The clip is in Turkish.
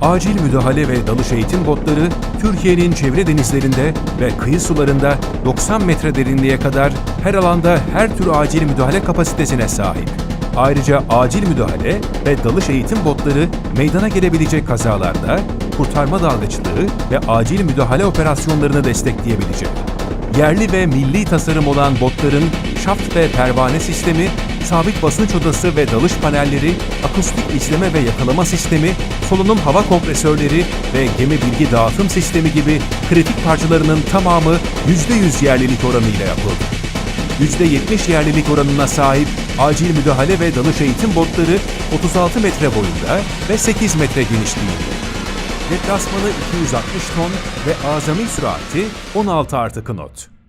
acil müdahale ve dalış eğitim botları Türkiye'nin çevre denizlerinde ve kıyı sularında 90 metre derinliğe kadar her alanda her tür acil müdahale kapasitesine sahip. Ayrıca acil müdahale ve dalış eğitim botları meydana gelebilecek kazalarda kurtarma dalgıçlığı ve acil müdahale operasyonlarını destekleyebilecek. Yerli ve milli tasarım olan botların şaft ve pervane sistemi, sabit basınç odası ve dalış panelleri, akustik izleme ve yakalama sistemi, solunum hava kompresörleri ve gemi bilgi dağıtım sistemi gibi kritik parçalarının tamamı %100 yerlilik oranıyla yapıldı. %70 yerlilik oranına sahip acil müdahale ve dalış eğitim botları 36 metre boyunda ve 8 metre genişliğinde. Deplasmanı 260 ton ve azami sürati 16 artı knot.